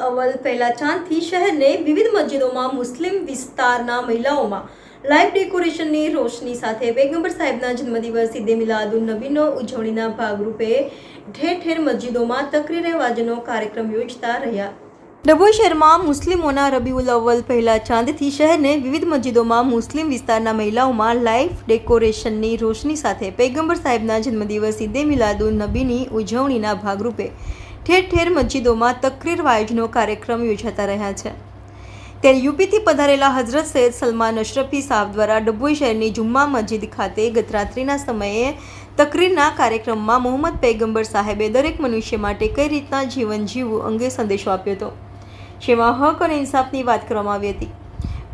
અવ્વલ પહેલા ચાંદથી શહેરને વિવિધ મસ્જિદોમાં મુસ્લિમ વિસ્તારના મહિલાઓમાં લાઇવ ડેકોરેશનની રોશની સાથે પૈગંબર સાહેબના જન્મદિવસ, ઈદે મિલાદુન નબીનો ઉજવણીના ભાગરૂપે ઠેર ઠેર મસ્જિદોમાં તકરીરે વાજનો કાર્યક્રમ યોજતા રહ્યા. ડભોઈ શહેરમાં મુસ્લિમોના રબીઉલ અવ્વલ પહેલા ચાંદથી શહેરને વિવિધ મસ્જિદોમાં મુસ્લિમ વિસ્તારના મહિલાઓમાં લાઈફ ડેકોરેશનની રોશની સાથે પૈગંબર સાહેબના જન્મદિવસ, ઈદે મિલાદુન નબીની ઉજવણીના ભાગરૂપે ઠેર ઠેર મસ્જિદોમાં તકરીર વાયજનો કાર્યક્રમ યોજાતા રહ્યા છે. ત્યારે યુપીથી પધારેલા હઝરત સૈયદ સલમાન અશરફી સાહેબ દ્વારા ડભોઈ શહેરની જુમ્મા મસ્જિદ ખાતે ગતરાત્રિના સમયે તકરીરના કાર્યક્રમમાં મોહમ્મદ પૈગંબર સાહેબે દરેક મનુષ્ય માટે કઈ રીતના જીવન જીવવું અંગે સંદેશો આપ્યો હતો. જેમાં હક અને ઇન્સાફની વાત કરવામાં આવી હતી.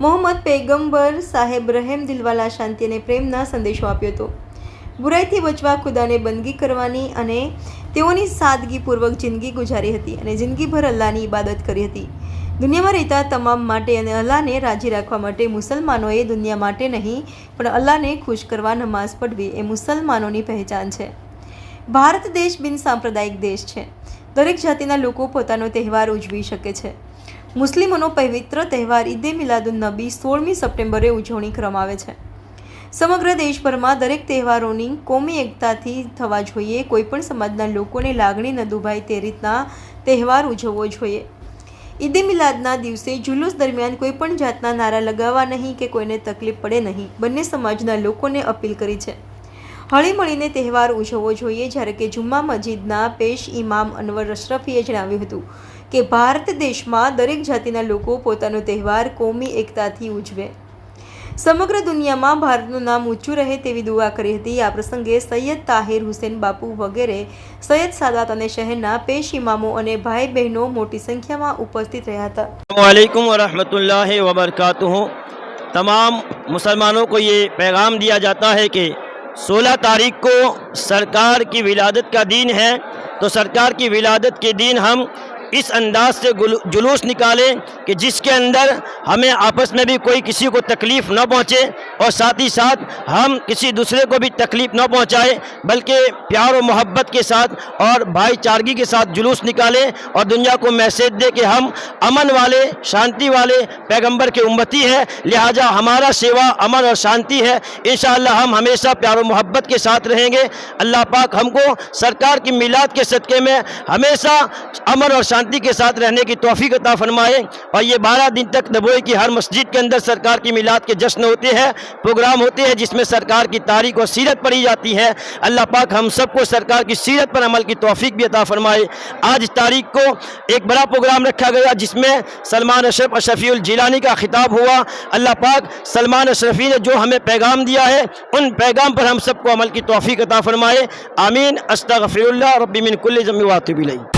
મોહમ્મદ પૈગંબર સાહેબ રહેમ દિલવાલા શાંતિ અને પ્રેમના સંદેશો આપ્યો હતો. બુરાઈથી બચવા ખુદાને બંદગી કરવાની અને તેઓની સાદગીપૂર્વક જિંદગી ગુજારી હતી અને જિંદગીભર અલ્લાહની ઇબાદત કરી હતી. દુનિયામાં રહેતા તમામ માટે અને અલ્લાહને રાજી રાખવા માટે મુસલમાનોએ દુનિયા માટે નહીં, પણ અલ્લાહને ખુશ કરવા નમાઝ પઢવી એ મુસલમાનોની પહેચાન છે. ભારત દેશ બિન સાંપ્રદાયિક દેશ છે. દરેક જાતિના લોકો પોતાનો તહેવાર ઉજવી શકે છે. મુસ્લિમોનો પવિત્ર તહેવાર ઈદે મિલાદુન નબી સોળમી સપ્ટેમ્બરે ઉજવણી કરવામાં આવે છે. સમગ્ર દેશભરમાં દરેક તહેવારોની કોમી એકતાથી થવા જોઈએ. કોઈપણ સમાજના લોકોને લાગણી ન દુભાય તે રીતના તહેવાર ઉજવવો જોઈએ. ઈદે મિલાદના દિવસે જુલુસ દરમિયાન કોઈપણ જાતના નારા લગાવવા નહીં કે કોઈને તકલીફ પડે નહીં. બંને સમાજના લોકોને અપીલ કરી છે. હળી મળીને તહેવાર ઉજવવો જોઈએ જ્યારે કે જુમ્મા મસ્જિદના પેશ ઇમામ અનવર અશરફીએ જણાવ્યું હતું કે, ભારત દેશમાં દરેક જાતિના લોકો પોતાનો તહેવાર કોમી એકતાથી ઉજવે. સમગ્ર દુનિયામાં ભારતનું નામ ઊંચું રહે તેવી દુઆ કરી હતી આ પ્રસંગે સૈયદ તાહિર હુસેન બાપુ વગેરે સૈયદ સાદાત અને શહેરના પેશ ઇમામો અને ભાઈ બહેનો મોટી સંખ્યામાં ઉપસ્થિત રહ્યા હતા वालेकुम वरहमतुल्लाहि वबरकातुहू तमाम मुसलमानों को ये पैगाम दिया जाता है कि 16 तारीख को सरकार की विलादत का दिन है तो सरकार की विलादत के दिन हम इस अंदाज से गुल- जुलूस निकालें कि जिसके अंदर हमें आपस में भी कोई किसी को तकलीफ़ न पहुँचे اور ساتھ ہی ساتھ ہم کسی دوسرے کو بھی تکلیف نہ پہنچائے، بلکہ پیار و محبت کے ساتھ اور بھائی چارگی کے ساتھ جلوس نکالیں اور دنیا کو میسج دے کہ ہم امن والے، شانتی والے پیغمبر کے امتی ہیں۔ لہٰذا ہمارا سیوا امن اور شانتی ہے۔ انشاءاللہ ہم ہمیشہ پیار و محبت کے ساتھ رہیں گے۔ اللہ پاک ہم کو سرکار کی میلاد کے صدقے میں ہمیشہ امن اور شانتی کے ساتھ رہنے کی توفیق عطا فرمائے۔ اور یہ بارہ دن تک نبوئی کی ہر مسجد کے اندر سرکار کی میلاد کے جشن ہوتے ہیں۔ پروگرام ہوتے ہیں جس میں سرکار کی تاریخ اور سیرت پڑھی جاتی ہے۔ اللہ پاک ہم سب کو سرکار کی سیرت پر عمل کی توفیق بھی عطا فرمائے۔ آج تاریخ کو ایک بڑا پروگرام رکھا گیا جس میں سلمان اشرف اشرفی الجیلانی کا خطاب ہوا۔ اللہ پاک سلمان اشرفی نے جو ہمیں پیغام دیا ہے، ان پیغام پر ہم سب کو عمل کی توفیق عطا فرمائے۔ آمین۔ استغفر اللہ رب من کل ذنب واتب الیہ۔